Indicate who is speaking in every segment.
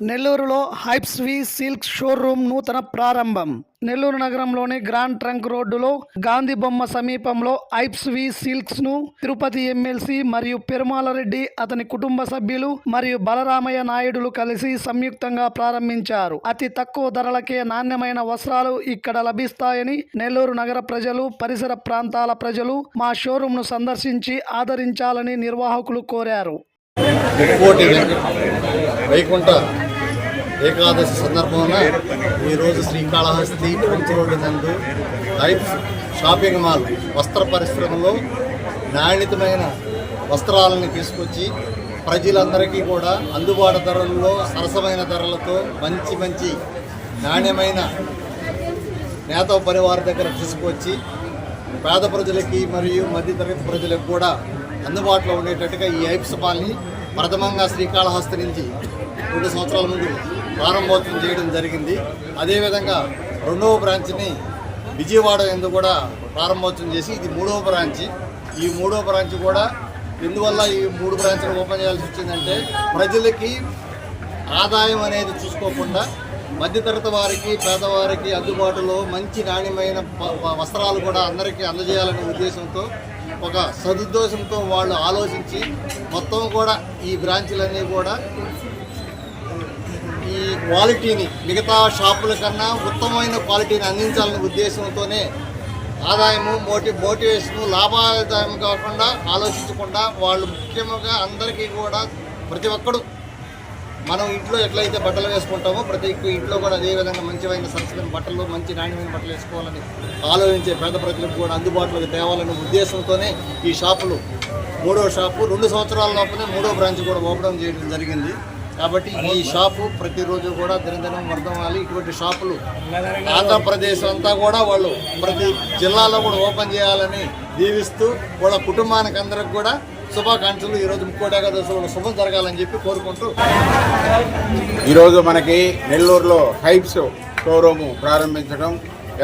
Speaker 1: నెల్లూరులో హైప్స్ వి silk showroom నూతన ప్రారంభం. నెల్లూరు నగరంలోని గ్రాండ్ ట్రంక్ రోడ్డులో గాంధీ బొమ్మ సమీపంలో హైప్స్ వి సిల్క్స్ను తిరుపతి ఎమ్మెల్సీ మరియు పెరుమాలరెడ్డి అతని కుటుంబ సభ్యులు మరియు బలరామయ్య నాయుడులు కలిసి సంయుక్తంగా ప్రారంభించారు. అతి తక్కువ ధరలకే నాణ్యమైన వస్త్రాలు ఇక్కడ లభిస్తాయని నెల్లూరు నగర ప్రజలు పరిసర ప్రాంతాల ప్రజలు మా షోరూమ్ను సందర్శించి ఆదరించాలని నిర్వాహకులు కోరారు.
Speaker 2: ఇంకోటి వైకుంఠ ఏకాదశి సందర్భమున ఈరోజు శ్రీకాళహస్తి ట్వంటీ రోడ్డు నందు లైఫ్ షాపింగ్ మాల్ వస్త్ర పరిశ్రమలో నాణ్యతమైన వస్త్రాలను తీసుకొచ్చి ప్రజలందరికీ కూడా అందుబాటు ధరల్లో సరసమైన ధరలతో మంచి మంచి నాణ్యమైన నేత పరివారి దగ్గర తీసుకొచ్చి పేద ప్రజలకి మరియు మధ్యతరగతి ప్రజలకు కూడా అందుబాటులో ఉండేటట్టుగా ఈ ఐప్స్ పాల్ని ప్రథమంగా శ్రీకాళహస్తి నుంచి రెండు సంవత్సరాల ముందు ప్రారంభోత్సవం చేయడం జరిగింది. అదేవిధంగా రెండవ బ్రాంచ్ని విజయవాడ ఎందు కూడా ప్రారంభోత్సవం చేసి ఇది మూడవ బ్రాంచ్. ఈ మూడవ బ్రాంచ్ కూడా ఎందువల్ల ఈ మూడు బ్రాంచ్లు ఓపెన్ చేయాల్సి వచ్చిందంటే ప్రజలకి ఆదాయం అనేది చూసుకోకుండా మధ్యతరగతి వారికి పేదవారికి అందుబాటులో మంచి నాణ్యమైన వస్త్రాలు కూడా అందరికీ అందజేయాలనే ఉద్దేశంతో ఒక సదుద్దేశంతో వాళ్ళు ఆలోచించి మొత్తం కూడా ఈ బ్రాంచ్లన్నీ కూడా ఈ క్వాలిటీని మిగతా షాపుల కన్నా ఉత్తమమైన క్వాలిటీని అందించాలనే ఉద్దేశంతోనే ఆదాయము మోటి మోటివేషను లాభాదాయం కాకుండా ఆలోచించకుండా వాళ్ళు ముఖ్యంగా అందరికీ కూడా ప్రతి ఒక్కడు మనం ఇంట్లో ఎట్లయితే బట్టలు వేసుకుంటామో ప్రతి ఒక్క ఇంట్లో కూడా అదేవిధంగా విధంగా మంచిమైన సరసమైన బట్టలు మంచి నాణ్యమైన బట్టలు వేసుకోవాలని ఆలోచించే పేద ప్రజలకు కూడా అందుబాటులోకి తేవాలనే ఉద్దేశంతోనే ఈ షాపులు. మూడో షాపు రెండు సంవత్సరాల లోపలే మూడో బ్రాంచ్ కూడా ఓపెన్ చేయడం జరిగింది. కాబట్టి ఈ షాపు ప్రతిరోజు కూడా దినదినం వర్ధమాలి ఇటువంటి షాపులు ఆంధ్రప్రదేశ్ అంతా కూడా వాళ్ళు ప్రతి జిల్లాలో కూడా ఓపెన్ చేయాలని దీవిస్తూ వాళ్ళ కుటుంబానికి అందరికి కూడా శుభాకాంక్షలు. ఈరోజు ముక్కోటి ఏకాదశి శుభం జరగాలని చెప్పి కోరుకుంటూ
Speaker 3: ఈరోజు మనకి నెల్లూరులో హైప్స్ షోరూము ప్రారంభించడం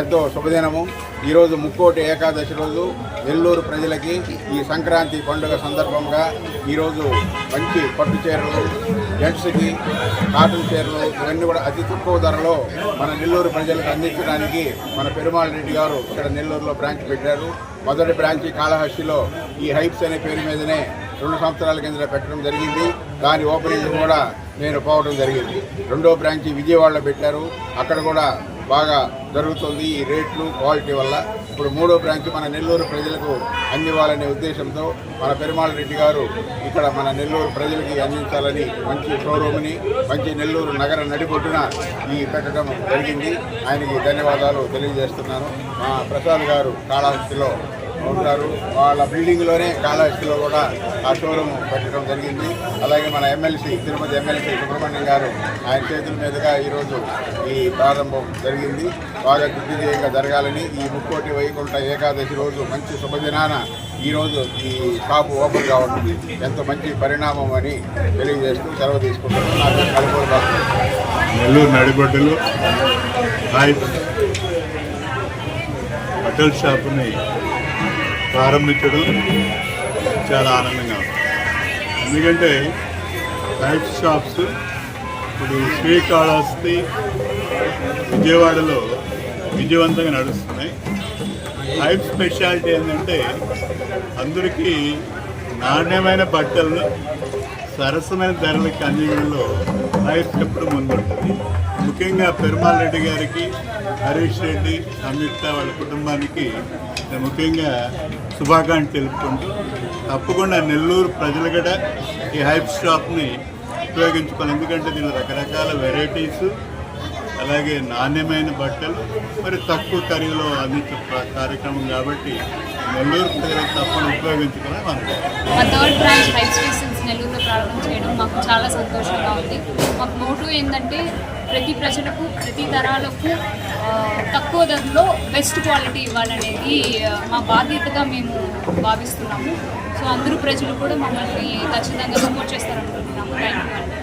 Speaker 3: ఎంతో శుభదినము. ఈరోజు ముక్కోటి ఏకాదశి రోజు నెల్లూరు ప్రజలకి ఈ సంక్రాంతి పండుగ సందర్భంగా ఈరోజు మంచి పట్టు చీరలు జెంట్స్కి కాటన్ చీరలు ఇవన్నీ కూడా అతి తక్కువ ధరలో మన నెల్లూరు ప్రజలకు అందించడానికి మన పెరుమాళ్ రెడ్డి గారు ఇక్కడ నెల్లూరులో బ్రాంచ్ పెట్టారు. మొదటి బ్రాంచి కాళహస్తిలో ఈ హైప్స్ అనే పేరు మీదనే రెండు సంవత్సరాల కింద పెట్టడం జరిగింది. దాని ఓపెనింగ్ కూడా నేను పోవడం జరిగింది. రెండో బ్రాంచి విజయవాడలో పెట్టారు. అక్కడ కూడా బాగా జరుగుతుంది ఈ రేట్లు క్వాలిటీ వల్ల. ఇప్పుడు మూడో బ్రాంచ్ మన నెల్లూరు ప్రజలకు అందివ్వాలనే ఉద్దేశంతో మన పెరుమాళ రెడ్డి గారు ఇక్కడ మన నెల్లూరు ప్రజలకి అందించాలని మంచి షోరూమ్ని మంచి నెల్లూరు నగర నడిబొడ్డున ఈ పెట్టడం జరిగింది. ఆయనకి ధన్యవాదాలు తెలియజేస్తున్నాను. మా ప్రసాద్ గారు కాళహస్తిలో ఉంటారు వాళ్ళ బిల్డింగ్లోనే కాళహస్తిలో కూడా ఆ షోరూమ్ పెట్టడం జరిగింది. అలాగే మన ఎమ్మెల్సీ తిరుపతి ఎమ్మెల్సీ సుబ్రహ్మణ్యం గారు ఆయన చేతుల మీదుగా ఈరోజు ఈ ప్రారంభం జరిగింది. బాగా దిగ్విజయంగా జరగాలని ఈ ముక్కోటి వైకుంఠ ఏకాదశి రోజు మంచి శుభదినాన ఈరోజు ఈ షాపు ఓపెన్ కావడం ఎంతో మంచి పరిణామం అని తెలియజేస్తూ సెలవు తీసుకుంటున్నాను. నాకు కలుపులు
Speaker 4: నెల్లూరు నడిబడ్డలు బట్టల షాపుని ప్రారంభించడం చాలా ఆనందంగా ఉంది. ఎందుకంటే లైఫ్ షాప్స్ ఇప్పుడు శ్రీకాళహస్తి విజయవాడలో విజయవంతంగా నడుస్తున్నాయి. లైఫ్ స్పెషాలిటీ ఏంటంటే అందరికీ నాణ్యమైన బట్టలను సరసమైన ధరలకు అందించడంలో లైఫ్ ఎప్పుడు ముందుంటుంది. ముఖ్యంగా పెరుమాల్ రెడ్డి గారికి హరీష్ రెడ్డి సంయుక్త వాళ్ళ కుటుంబానికి నేను ముఖ్యంగా శుభాకాంక్షలు తెలుపుకుంటూ తప్పకుండా నెల్లూరు ప్రజలు కూడా ఈ హైప్ స్టాప్ని ఉపయోగించుకోవాలి. ఎందుకంటే దీనిలో రకరకాల వెరైటీస్ అలాగే నాణ్యమైన బట్టలు మరి తక్కువ ఖరీదులో అందించే కార్యక్రమం కాబట్టి నెల్లూరు ప్రజలకు తప్పని ఉపయోగించుకోవాలని
Speaker 5: మనం థర్డ్ బ్రాంచ్ నెల్లూరులో ప్రారంభం చేయడం మాకు చాలా సంతోషంగా ఉంది. మాకు మోటు ఏంటంటే ప్రతి ప్రజలకు ప్రతి తరాలకు తక్కువ ధరలో బెస్ట్ క్వాలిటీ ఇవ్వాలనేది మా బాధ్యతగా మేము భావిస్తున్నాము. సో అందరూ ప్రజలు కూడా మమ్మల్ని ఖచ్చితంగా సపోర్ట్ చేస్తారనుకుంటున్నాము. Thank you